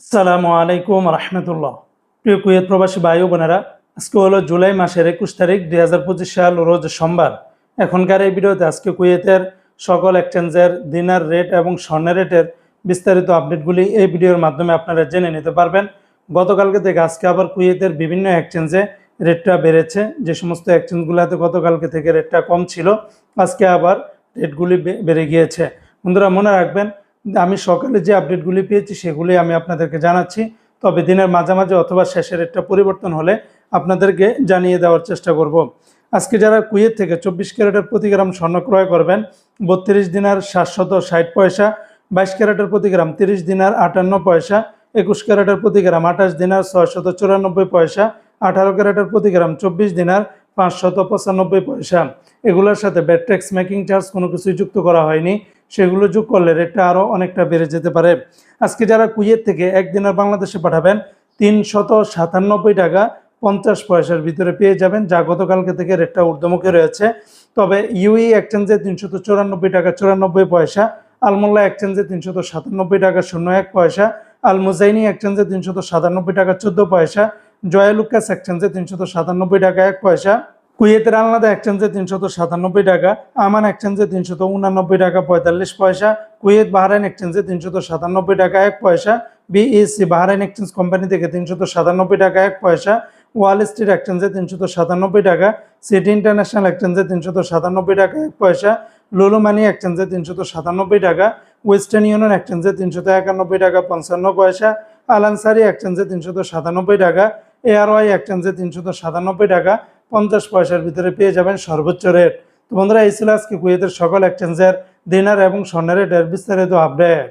আসসালামু আলাইকুম রহমতুল্লাহ। প্রিয় কুয়েত প্রবাসী ভাই বোনেরা, আজকে হলো জুলাই মাসের একুশ তারিখ দুই হাজার পঁচিশ সাল, রোজ সোমবার। এখনকার এই ভিডিওতে আজকে কুয়েতের সকল এক্সচেঞ্জের দিনার রেট এবং স্বর্ণের রেটের বিস্তারিত আপডেটগুলি এই ভিডিওর মাধ্যমে আপনারা জেনে নিতে পারবেন। গতকালকে থেকে আজকে আবার কুয়েতের বিভিন্ন এক্সচেঞ্জে রেটটা বেড়েছে। যে সমস্ত এক্সচেঞ্জগুলোতে গতকালকে থেকে রেটটা কম ছিল, আজকে আবার রেটগুলি বেড়ে গিয়েছে। বন্ধুরা, মনে রাখবেন আমি সকালে যে আপডেটগুলি পেয়েছি, সেগুলি আমি আপনাদেরকে জানাচ্ছি। তবে দিনের মাঝামাঝি অথবা শেষের একটা পরিবর্তন হলে আপনাদেরকে জানিয়ে দেওয়ার চেষ্টা করব। আজকে যারা কুয়েত থেকে চব্বিশ ক্যারেটের প্রতি গ্রাম স্বর্ণ ক্রয় করবেন, বত্রিশ দিনার সাতশত ষাট পয়সা, বাইশ ক্যারেটের প্রতি গ্রাম তিরিশ দিনার আটান্ন পয়সা, একুশ ক্যারেটের প্রতি গ্রাম আঠাশ দিনার ছয়শত চুরানব্বই পয়সা, আঠারো ক্যারেটের প্রতি গ্রাম চব্বিশ দিনার পাঁচশত পঁচানব্বই পয়সা। এগুলোর সাথে ব্যাট মেকিং চার্জ কোনো কিছুই যুক্ত করা হয়নি। সেগুলো যোগ করলে রেটটা আরও অনেকটা বেড়ে যেতে পারে। আজকে যারা কুয়েত থেকে একদিনের বাংলাদেশে পাঠাবেন, তিনশত সাতানব্বই টাকা পঞ্চাশ পয়সার ভিতরে পেয়ে যাবেন, যা গতকালকে থেকে রেটটা ঊর্ধ্বমুখী রয়েছে। তবে ইউই এক্সচেঞ্জে তিনশত চুরানব্বই টাকা চুরানব্বই পয়সা আলমোল্লা এক্সচেঞ্জে তিনশত সাতানব্বই টাকা শূন্য এক পয়সা আল মুজাইনি এক্সচেঞ্জে তিনশত সাতানব্বই টাকা চোদ্দ পয়সা জয়ালুকাস এক্সচেঞ্জে তিনশত সাতানব্বই টাকা, এক পয়সা। কুয়েতের আলনাদা এক্সচেঞ্জে তিনশত সাতানব্বই টাকা, আমান এক্সচেঞ্জে তিনশত উনানব্বই টাকা, পঁয়তাল্লিশ পয়সা। কুয়েত বাহারাইন এক্সচেঞ্জে তিনশত সাতানব্বই টাকা, এক পয়সা। বিএসসি বাহারাইন এক্সচেঞ্জ কোম্পানি থেকে তিনশত সাতানব্বই টাকা, এক পয়সা। ওয়াল স্ট্রিট এক্সচেঞ্জে তিনশত সাতানব্বই টাকা। সিটি ইন্টারন্যাশনাল এক্সচেঞ্জে তিনশত সাতানব্বই টাকা, এক পয়সা। লুলু মানি এক্সচেঞ্জে তিনশত সাতানব্বই টাকা। ওয়েস্টার্ন ইউনিয়ন এক্সচেঞ্জে তিনশত একানব্বই টাকা, পঞ্চান্ন পয়সা। আলানসারি এক্সচেঞ্জে তিনশত সাতানব্বই টাকা। এআরওয়াই এক্সচেঞ্জে তো সাতানব্বই টাকা, পঞ্চাশ পয়সার ভিতরে পেয়ে যাবেন সর্বোচ্চ রেট তো বন্ধুরা, এই ছিল আজকে কুয়েতের সকল এক্সচেঞ্জের দিনার এবং স্বর্ণের রেটের বিস্তারিত আপডেট